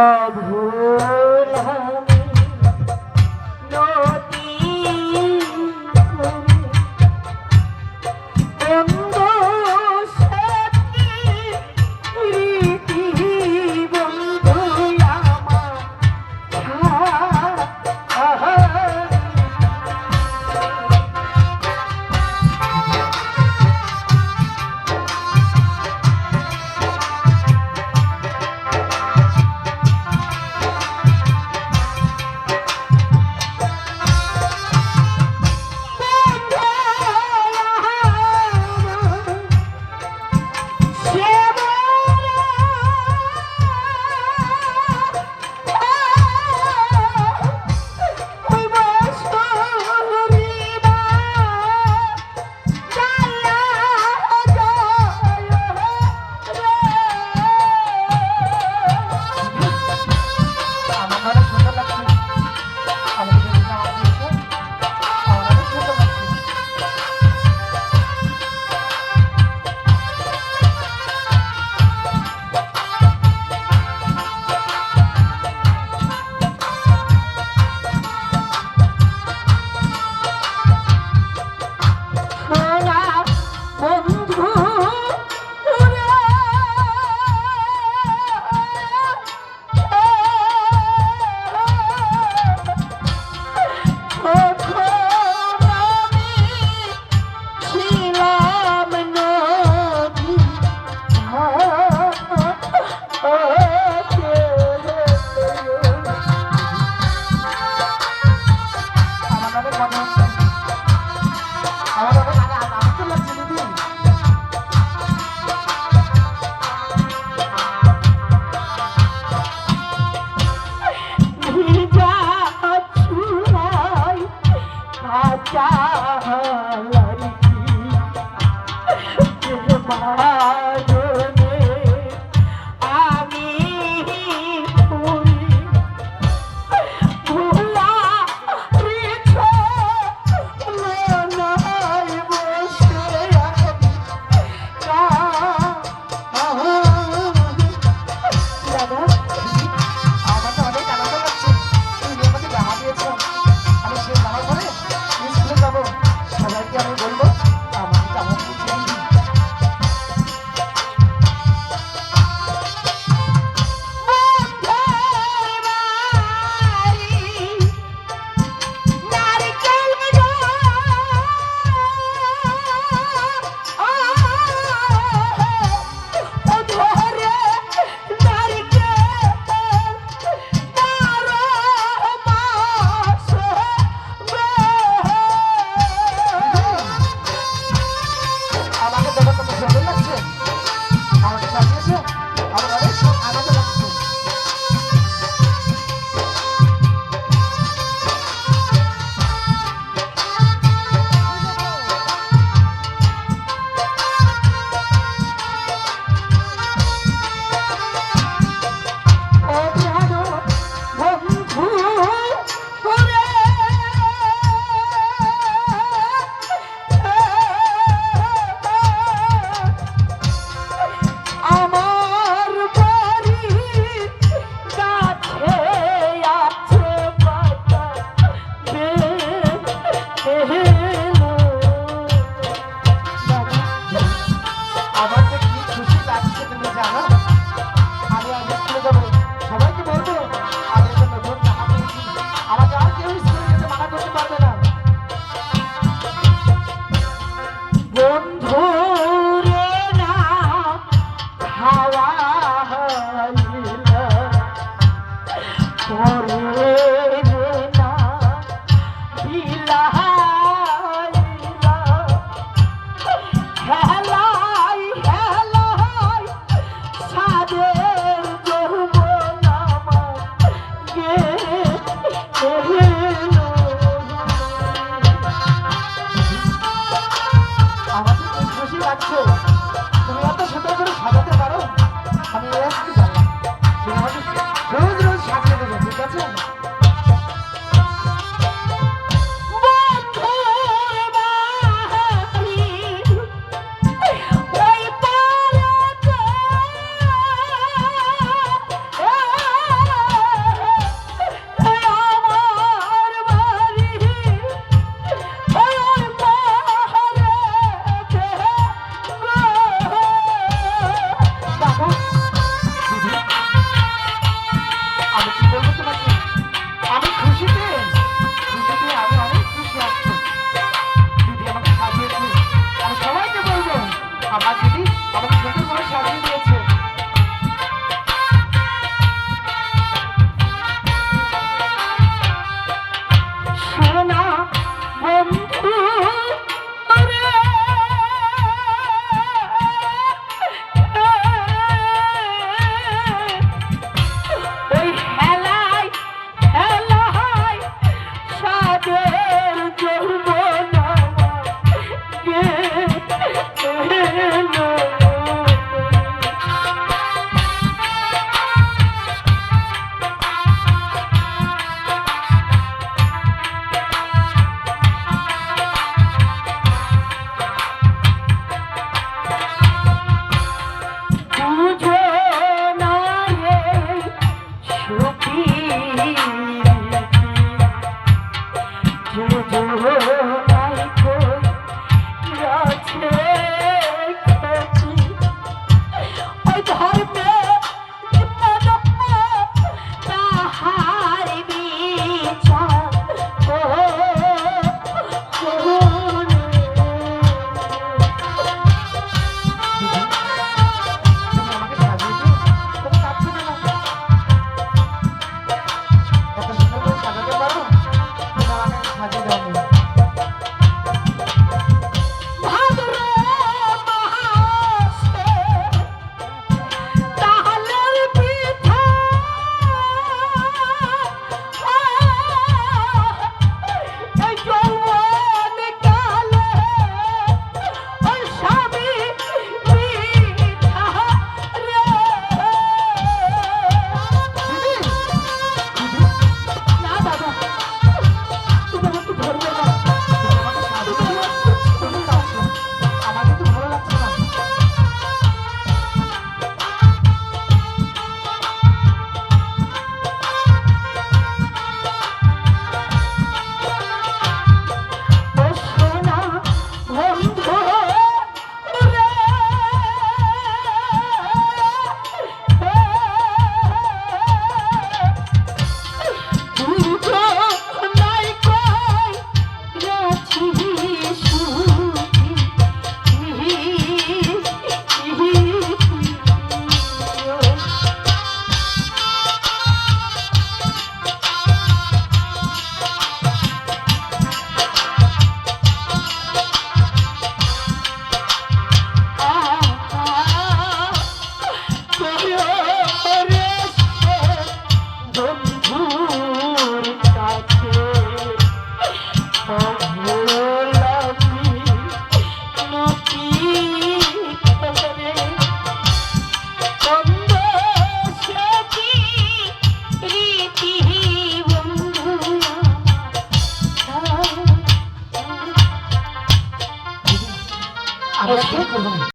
অভুল আমি আমার যে কি খুশি লাগছে তুমি জানো? আমি আগে স্কুলে যাব। সবাইকে বলব আগের জন্য ভোট টাকা পেয়েছি আমাকে আর কেউ স্কুলে যেতে মানা করতে পারবে না। বন্ধু হাওয়া হইল।